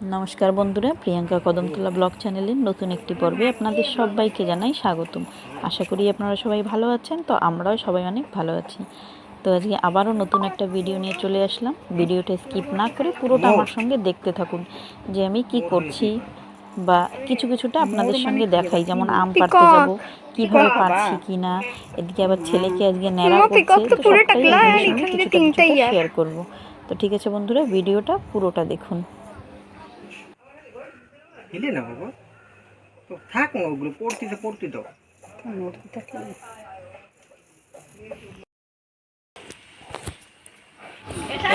নমস্কার বন্ধুরা প্রিয়াঙ্কা কদমতলা ব্লগ চ্যানেলের নতুন একটি পর্বে আপনাদের সবাইকে জানাই স্বাগতম। আশা করি আপনারা সবাই ভালো আছেন তো আমরাও সবাই অনেক ভালো আছি। তো আজকে আবারও নতুন একটা ভিডিও নিয়ে চলে আসলাম। ভিডিওটা স্কিপ না করে পুরোটা আমার সঙ্গে দেখতে থাকুন যে আমি কি করছি বা কিছু কিছুটা আপনাদের সঙ্গে দেখাই। যেমন আম পাড়তে যাব কীভাবে পারছি কি না এদিকে আবার ছেলেকে আজকে ন্যাড়া করছে তো সবটাই আপনাদের সঙ্গে কিছুটা কিছুটা শেয়ার করব। তো ঠিক আছে বন্ধুরা ভিডিওটা পুরোটা দেখুন। হিলে না বাবা। তো থাক না ওগুলো পড়তে তো পড়তে দাও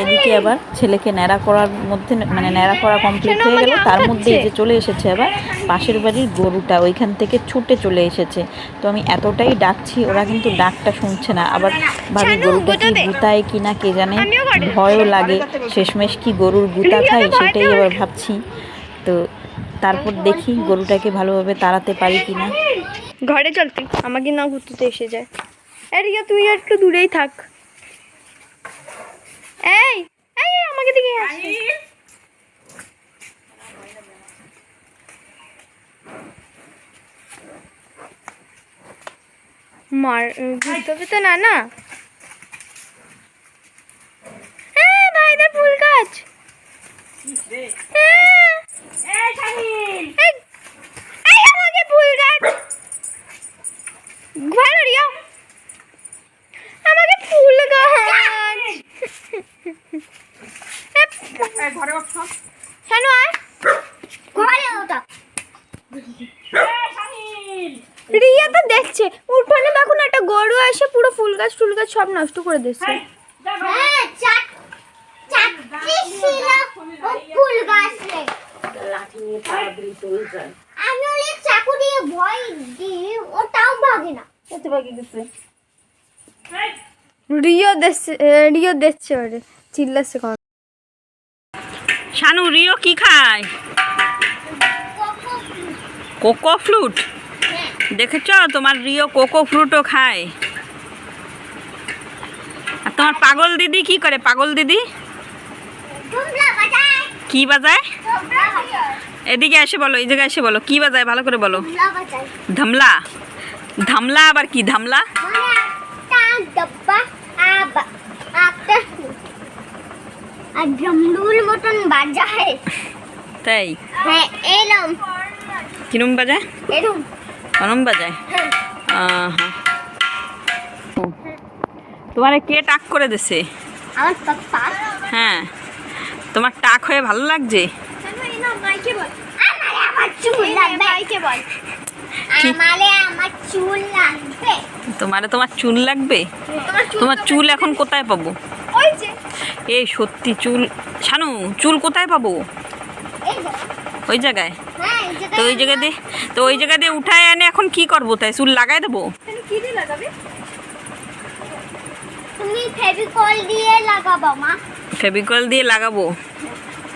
এদিকে আবার ছেলেকে ন্যাড়া করার মধ্যে মানে ন্যাড়া করা কমপ্লিট হয়ে গেল। তার মধ্যে যে চলে এসেছে আবার পাশের বাড়ির গরুটা ওইখান থেকে ছুটে চলে এসেছে। তো আমি এতটাই ডাকছি ওরা কিন্তু ডাকটা শুনছে না। আবার ভাবি গরুটা কি গুতায় কি না কে জানে? ভয়ও লাগে। শেষমেশ কি গরুর গুতা ঘরে সেটাই আবার ভাবছি। তো তারপর দেখি গরুটাকে ভালোভাবে তাড়াতে পারি কি না ঘরে চল তুই, আমাকে না ঘুরতে এসে যায়। এই রিয়া তুই একটু দূরেই থাক। এই এই আমাকে দিকে মার, ঘুরতে তো না না হ্যাঁ ভাইদের ফুল গাছ হ্যাঁ। এই, এই আমাকে ফুল গাছ ভালো রিয়া আমাকে ফুল গাছ কেন আয় ঘরে ওটা রিয়া তো দেখছে উঠোনে দেখুন একটা গরু এসে পুরো ফুল গাছ টুল গাছ সব নষ্ট করে দিচ্ছে। হ্যাঁ, চাট- চারটি ছিল ও ফুল গাছে। আমি ওই চাকু দিয়ে ভয় দিই ওটাও ভাগে না। রিও দেখছে রিও দেখছে ওরে চিল্লাচ্ছে কখন। শানু রিও কি খায়? Coco fruit. দেখেছ তোমার রিও কোকো ফ্রুটও খায়। আর তোমার পাগল দিদি কি করে? পাগল দিদি? কি বাজায়? এদিকে এসে বলো এই জায়গায় এসে বলো। কি বাজায়? ভালো করে বলো। ধামলা ধামলা? আবার কি? ধামলা? মতন বাজায়। তাই? হ্যাঁ এরম। কিরম বাজায়? এরম। অনম বাজায়? হ্যাঁ। আহা। তোমারে কে টাক করে দিছে? হ্যাঁ। তোমার টাক হয়ে ভালো লাগছে? তোমারে তোমার চুল লাগবে? তোমার চুল এখন কোথায় পাবো? এই সত্যি চুল শানু চুল কোথায় পাবো? ওই জায়গায়। তো ওই জায়গা দিয়ে তো ওই জায়গা দিয়ে উঠায় এনে এখন কি করব? তাই চুল লাগাই দেবো? তুমি ফেভিকল দিয়ে লাগাবো মা। ফেবিকল দিয়ে লাগাবো?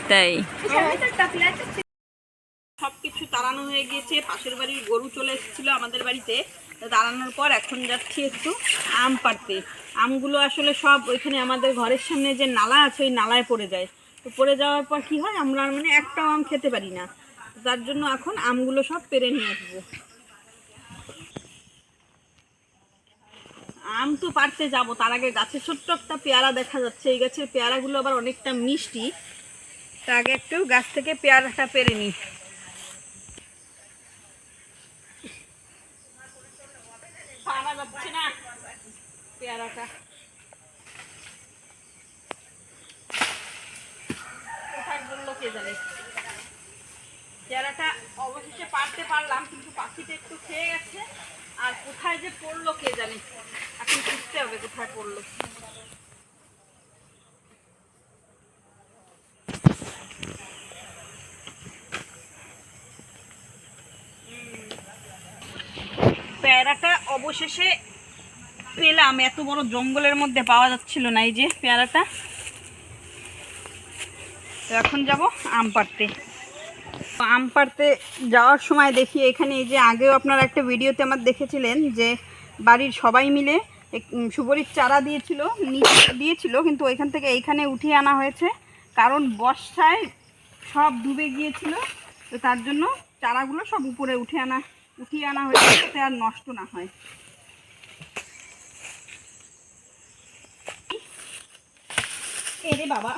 তাই? সব কিছু তাড়ানো হয়ে গিয়েছে। পাশের বাড়ির গরু চলে এসেছিল আমাদের বাড়িতে। তো তাড়ানোর পর এখন যাচ্ছি একটু আম পাড়তে। আমগুলো আসলে সব ওইখানে আমাদের ঘরের সামনে যে নালা আছে ওই নালায় পড়ে যায়। তো পড়ে যাওয়ার পর কি হয়? আমরা মানে একটাও আম খেতে পারি না। তার জন্য এখন আমগুলো সব পেরে নিয়ে আসব। আম তো পারতে যাব, তার আগে গাছে ছোট্ট একটা পেয়ারা দেখা যাচ্ছে। এই গাছের পেয়ারাগুলো আবার অনেকটা মিষ্টি। তার আগে একটু গাছ থেকে পেয়ারাটা পেরে নিই। পেয়ারাটা। পেয়ারাটা অবশেষে পারতে পারলাম, কিন্তু পাখিটা একটু খেয়ে গেছে। আর কোথায় যে পড়ল কে জানে এখন খুঁজতে হবে কোথায় পড়ল পেয়ারাটা অবশেষে পেলাম এত বড় জঙ্গলের মধ্যে পাওয়া যাচ্ছিল না এই যে পেয়ারাটা। তো এখন যাব আম পাড়তে। আম পাড়তে যাওয়ার সময় দেখি এখানে এই যে আগেও আপনারা একটা ভিডিওতে আমার দেখেছিলেন যে বাড়ির সবাই মিলে উম, চারা দিয়েছিল নিচ দিয়েছিল কিন্তু ওইখান থেকে এইখানে উঠিয়ে আনা হয়েছে। কারণ বর্ষায় সব ডুবে গিয়েছিল তো তার জন্য চারাগুলো সব উপরে উঠে আনা উঠিয়ে আনা হয়েছে যাতে আর নষ্ট না হয়। এ রে বাবা।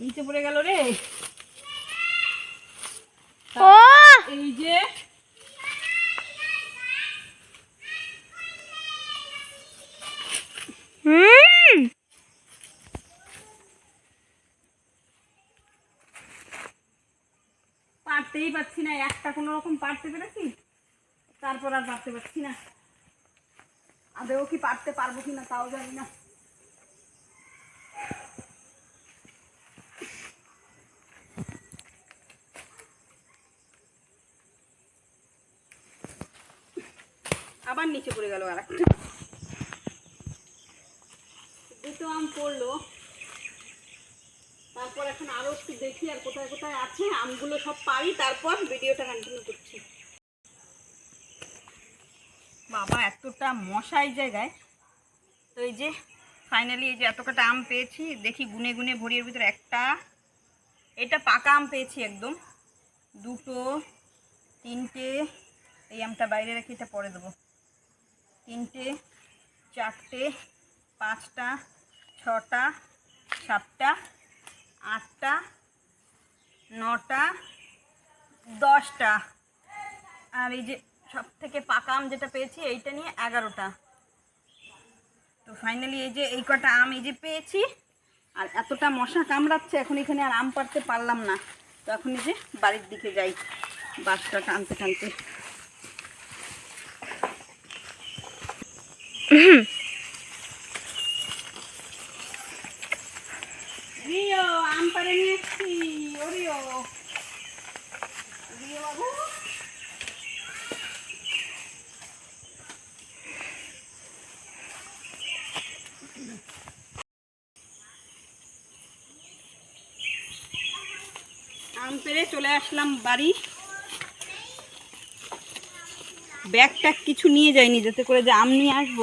নিচে পড়ে গেল রে। এই যে পারতেই পারছি না একটা কোনো রকম পারতে পেরেছি? তারপর আর পারতে পারছি না। আদেও কি পারতে পারব কিনা তাও জানি না আবার নিচে পড়ে গেল আর একটা। দুটো আম পড়ল। তারপর এখন আরও একটু দেখি আর কোথায় কোথায় আছে। আমগুলো সব পারি, তারপর ভিডিওটা কন্টিনিউ করছি। বাবা, এতটা মশা এই জায়গায়। তো এই যে ফাইনালি এই যে এত কটা আম পেয়েছি, দেখি গুনে গুনে ভরির ভিতরে একটা। এটা পাকা আম পেয়েছি একদম। দুটো, তিনটে, এই আমটা বাইরে রেখে এটা পরে দেবো। তিনটে, চারটে, পাঁচটা, ছটা, সাতটা, আটটা, নটা, দশটা। আর এই যে সব থেকে পাকা আম যেটা পেয়েছি, এইটা নিয়ে এগারোটা। তো ফাইনালি এই যে এই কটা আম এই যে পেয়েছি, আর এতটা মশা কামড়াচ্ছে, এখন এখানে আর আম পাড়তে পারলাম না। তো এখন এই যে বাড়ির দিকে যাই বাসটা টানতে টানতে। আম পেড়ে চলে আসলাম বাড়ি ব্যাগ ট্যাগ কিছু নিয়ে যাইনি যাতে করে যে আম নিয়ে আসব।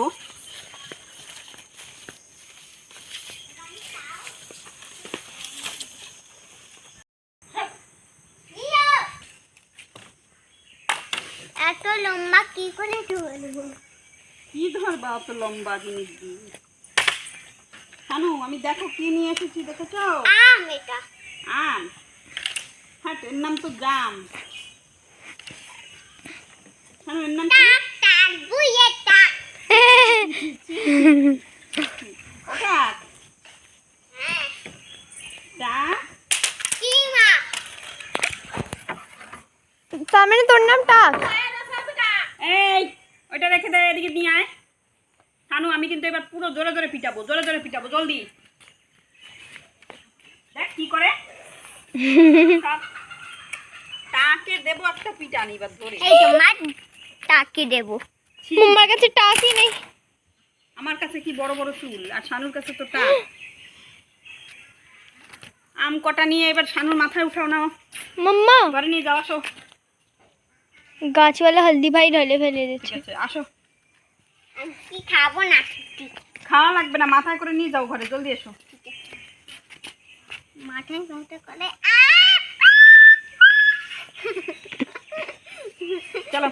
এত লম্বা কি করে ধরবো? কি ধরবা অত লম্বা জিনিস দিয়ে? আমি দেখো কি নিয়ে এসেছি দেখেছ? আম এটা। আম। হ্যাঁ এর নাম তো জাম। ওটা মা তার নাম টাক এই ওইটা রেখে দে এদিকে নিয়ে আয় শানু আমি কিন্তু এবার পুরো জোরে জোরে পিটাবো জোরে জোরে পিটাবো জলদি দেখ কি করে তাকে দেবো একটা পিটানি এবার ধরে টাকি দেব। মুম্মার কাছে টাকই নেই। আমার কাছে কি বড় বড় চুল? আর শানুর কাছে তো টাক আম কটা নিয়ে এবার শানুর মাথায় উঠাও না। মাম্মা। ঘরে নিয়ে যাও আসো। গাছওয়ালা হলদি ভাই ঢলে ফেলে ঠিক দিচ্ছে আছে আসো। কি খাব না খাওয়া লাগবে না মাথায় করে নিয়ে যাও ঘরে জলদি এসো। মাথায় করে চলো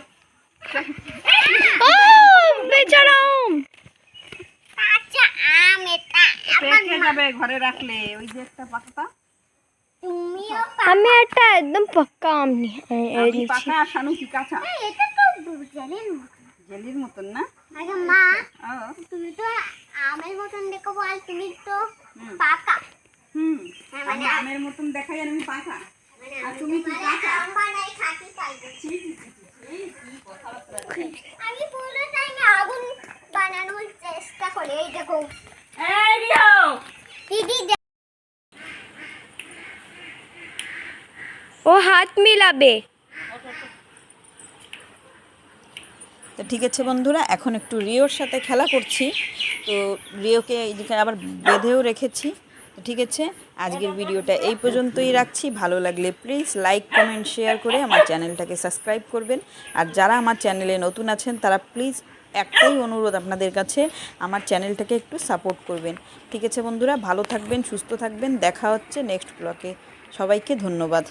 ও বেচারা আম। কাঁচা আম এটা আবার পেকে যাবে ঘরে রাখলে ওই যে একটা পাতা তুমিও আমি একটা একদম পাক্কা আম নি- এ- এ আমি নিচ্ছি। পাকা আর শানু কি কাঁচা? এটা তো জেলির মতন না? আগে মা ও। তুমি তো আমের মতন দেখো বল তুমি তো পাকা। হুম। হ্যাঁ, মানে আমের মতন দেখাই আর আমি পাকা। মানে আর তুমি কি কাঁচা? আম বানাই পুরো টাইম আগুন বানানোর চেষ্টা করি এই দেখো। ও হাত মিলাবে। তো ঠিক আছে বন্ধুরা এখন একটু রিওর সাথে খেলা করছি। তো রিওকে এইদিকে আবার বেঁধেও রেখেছি। তো ঠিক আছে আজকের ভিডিওটা এই পর্যন্তই রাখছি। ভালো লাগলে প্লিজ লাইক কমেন্ট শেয়ার করে আমার চ্যানেলটাকে সাবস্ক্রাইব করবেন। আর যারা আমার চ্যানেলে নতুন আছেন তারা প্লিজ একটাই অনুরোধ আপনাদের কাছে, আমার চ্যানেলটাকে একটু সাপোর্ট করবেন। ঠিক আছে বন্ধুরা, ভালো থাকবেন, সুস্থ থাকবেন, দেখা হচ্ছে নেক্সট ব্লকে সবাইকে ধন্যবাদ।